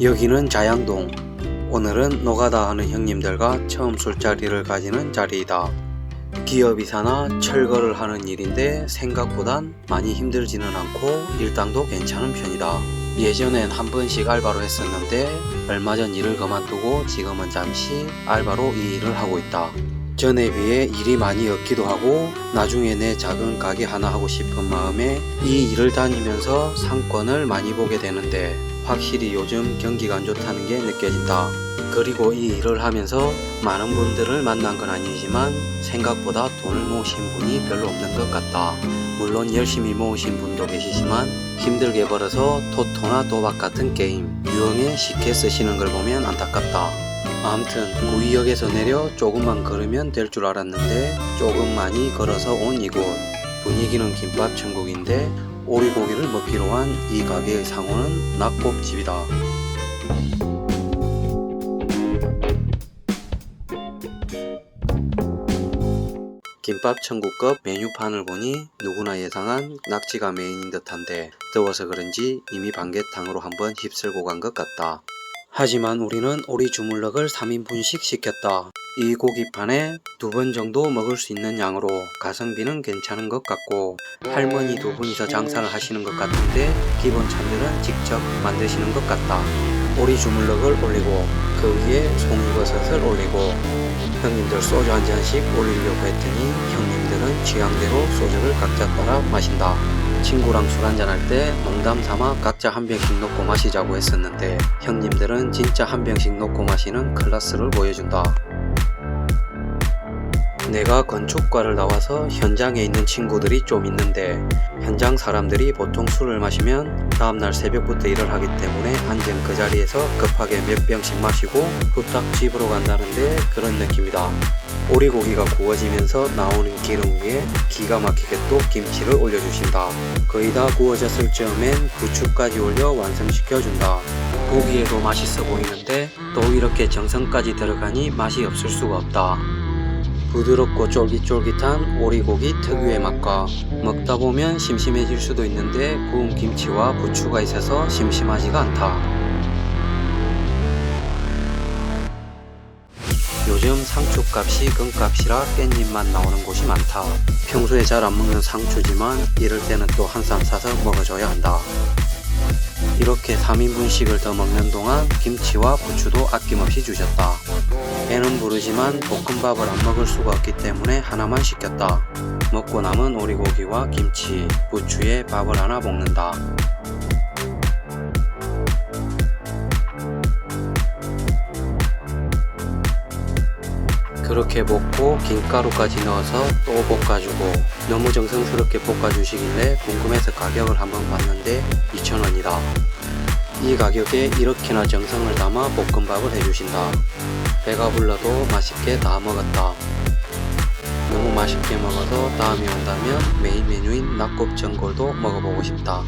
여기는 자양동. 오늘은 노가다 하는 형님들과 처음 술자리를 가지는 자리이다. 기업 이사나 철거를 하는 일인데 생각보단 많이 힘들지는 않고 일당도 괜찮은 편이다. 예전엔 한 번씩 알바로 했었는데 얼마 전 일을 그만두고 지금은 잠시 알바로 이 일을 하고 있다. 전에 비해 일이 많이 없기도 하고 나중에 내 작은 가게 하나 하고 싶은 마음에 이 일을 다니면서 상권을 많이 보게 되는데 확실히 요즘 경기가 안 좋다는 게 느껴진다. 그리고 이 일을 하면서 많은 분들을 만난 건 아니지만 생각보다 돈을 모으신 분이 별로 없는 것 같다. 물론 열심히 모으신 분도 계시지만 힘들게 벌어서 토토나 도박 같은 게임 유흥에 쉽게 쓰시는 걸 보면 안타깝다. 아무튼 구의역에서 내려 조금만 걸으면 될 줄 알았는데 조금 많이 걸어서 온 이곳 분위기는 김밥 천국인데 오리고기를 먹기로 한 이 가게의 상호는 낙곱집이다. 김밥 천국급 메뉴판을 보니 누구나 예상한 낙지가 메인인 듯한데 더워서 그런지 이미 반개탕으로 한번 휩쓸고 간 것 같다. 하지만 우리는 오리 주물럭을 3인분씩 시켰다. 이 고기판에 두 번 정도 먹을 수 있는 양으로 가성비는 괜찮은 것 같고 할머니 두 분이서 장사를 하시는 것 같은데 기본 찬들은 직접 만드시는 것 같다. 오리 주물럭을 올리고 그 위에 송이버섯을 올리고 형님들 소주 한 잔씩 올리려고 했더니 형님 들은 취향대로 소주를 각자 따라 마신다. 친구랑 술 한잔 할 때 농담 삼아 각자 한 병씩 놓고 마시자고 했었는데 형님들은 진짜 한 병씩 놓고 마시는 클라스를 보여준다. 내가 건축과를 나와서 현장에 있는 친구들이 좀 있는데 현장 사람들이 보통 술을 마시면 다음날 새벽부터 일을 하기 때문에 앉은 그 자리에서 급하게 몇 병씩 마시고 후딱 집으로 간다는데 그런 느낌이다. 오리고기가 구워지면서 나오는 기름 위에 기가 막히게 또 김치를 올려주신다. 거의 다 구워졌을 즈음엔 부추까지 올려 완성시켜준다. 보기에도 맛있어 보이는데 또 이렇게 정성까지 들어가니 맛이 없을 수가 없다. 부드럽고 쫄깃쫄깃한 오리고기 특유의 맛과 먹다 보면 심심해질 수도 있는데 구운 김치와 부추가 있어서 심심하지가 않다. 요즘 상추값이 금값이라 깻잎만 나오는 곳이 많다. 평소에 잘 안 먹는 상추지만 이럴 때는 또 한쌈 싸서 먹어줘야 한다. 이렇게 3인분씩을 더 먹는 동안 김치와 부추도 아낌없이 주셨다. 배는 부르지만 볶음밥을 안 먹을 수가 없기 때문에 하나만 시켰다. 먹고 남은 오리고기와 김치, 부추에 밥을 하나 볶는다. 그렇게 볶고 김가루까지 넣어서 또 볶아주고 너무 정성스럽게 볶아주시길래 궁금해서 가격을 한번 봤는데 2,000원이다. 이 가격에 이렇게나 정성을 담아 볶음밥을 해주신다. 배가 불러도 맛있게 다 먹었다. 너무 맛있게 먹어서 다음에 온다면 메인 메뉴인 낙곱전골도 먹어보고 싶다.